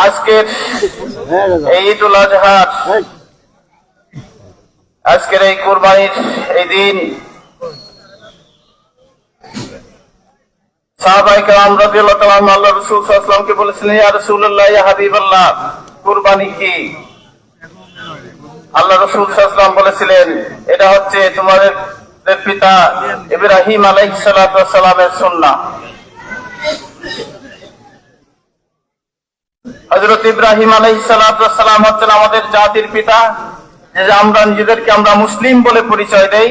আজকের এই ঈদ আজহার আজকের এই কোরবানির এই দিন কি? আল্লাহ রাসূল বলেছিলেন, এটা হচ্ছে তোমাদের পিতা ইব্রাহিম ওয়াস সালামের সুন্নাহ। হযরত ইব্রাহিম ওয়াস সালাম হচ্ছেন আমাদের জাতির পিতা। যে আমরা নিজেদেরকে আমরা মুসলিম বলে পরিচয় দেই,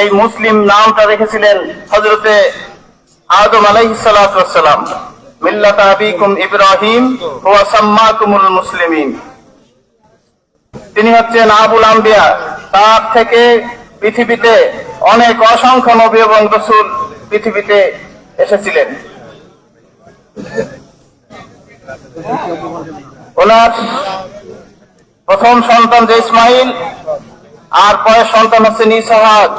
এই মুসলিম নামটা রেখেছিলেন হযরতে আদম আলাইহিস সালাম। মিল্লাত আবিকুম ইব্রাহিম ওয়া সাম্মাকুমুল মুসলিমিন। তিনি হচ্ছেন আবুল আম্বিয়া। তার থেকে পৃথিবীতে অনেক অসংখ্য নবী এবং রসুল পৃথিবীতে এসেছিলেন। ওনার প্রথম সন্তান যে ইসমাইল, আর পরের সন্তান হচ্ছেন ইসাহাক।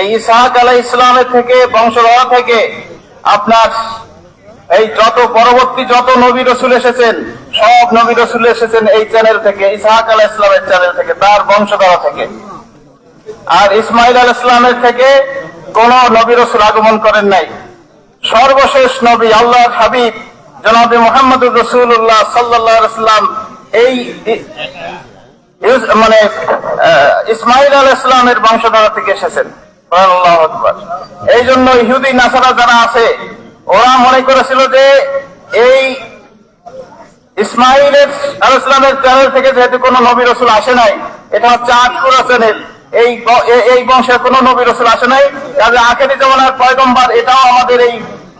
এই ইসাহাক আলাহ ইসলামের থেকে বংশধরা থেকে আপনার এই যত পরবর্তী যত নবী রসুল এসেছেন, সব নবী রসুল এসেছেন এই চ্যানেল থেকে, ইসাহাক আলাহ ইসলামের চ্যানেল থেকে, তার বংশধরা থেকে। আর ইসমাইল আল ইসলামের থেকে কোন নবী রসুল আগমন করেন নাই। সর্বশেষ নবী আল্লাহ হাবিব জনাবে মোহাম্মদুর রসুল্লাহ সাল্লাহ ইসলাম এই মানে ইসমাইল আল ইসলামের বংশধারা থেকে এসেছেন। এই জন্য ইহুদি, নাসারা যারা আছে, ওরা মনে করেছিল যে এই ইসমাইলের আল ইসলামের চ্যানেল থেকে যেহেতু কোনো নবী রসুল আসে নাই, এটা হচ্ছে আটপুরা চ্যানেল এই এই বংশের কোনো নবী রসুল আসে নাই। কাজে আখেরি জমানার পয়গম্বর এটাও আমাদের এই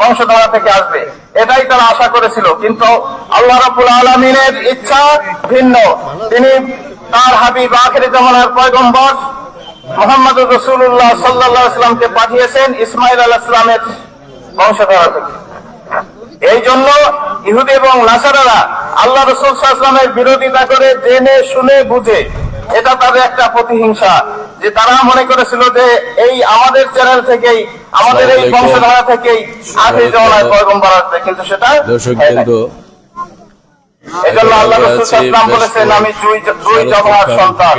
বংশধারা থেকে আসবে। এটাই তারা আশা করেছিল। কিন্তু আল্লাহ রাবুল আলমিনের ইচ্ছা ভিন্ন। তিনি তার হাবিব আখেরি জমানার পয়গম্বর মোহাম্মদ রসুল্লাহ সাল্লাহ ইসলামকে পাঠিয়েছেন ইসমাইল আল ইসলামের বংশধারা থেকে। এই জন্য ইহুদি এবং নাসারারা আল্লাহ রসুল সাল্লামের বিরোধিতা করে জেনে, শুনে, বুঝে, এটা তাদের একটা প্রতিহিংসা। যে তারা মনে করেছিল যে এই আমাদের চ্যানেল থেকেই আমাদের এই বংশধারা থেকেই আগে জমানায় পয়গম্বর আসবে কিন্তু সেটা দর্শক হয় নাই। বিন্দু এই জন্য আল্লাহ রসুল আছি বলেছেন আমি দুই দুই জমার সন্তান।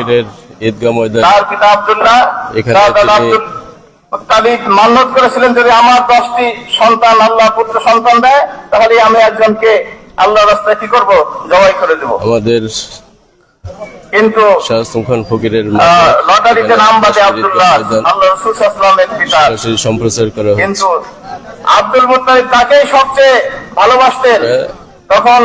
ঈদগাহ ময়দান তার পিতা আব্দুল্লাহ তার দাদা আব্দুল মুত্তালিব মান্যত করেছিলেন যদি আমার দশটি সন্তান আল্লাহ পুত্র সন্তান দেয় তাহলে আমি একজনকে আল্লাহ রাস্তায় কি করব? জবাই করে দেব। আমাদের কিন্তু খান ফকিরের লটারিতে নাম বাদে আব্দুল্লাহ আল্লাহ রসুল সম্প্রচার করা কিন্তু আব্দুল মুত্তালিব তাকেই সবচেয়ে ভালোবাসতেন। হ্যাঁ। তখন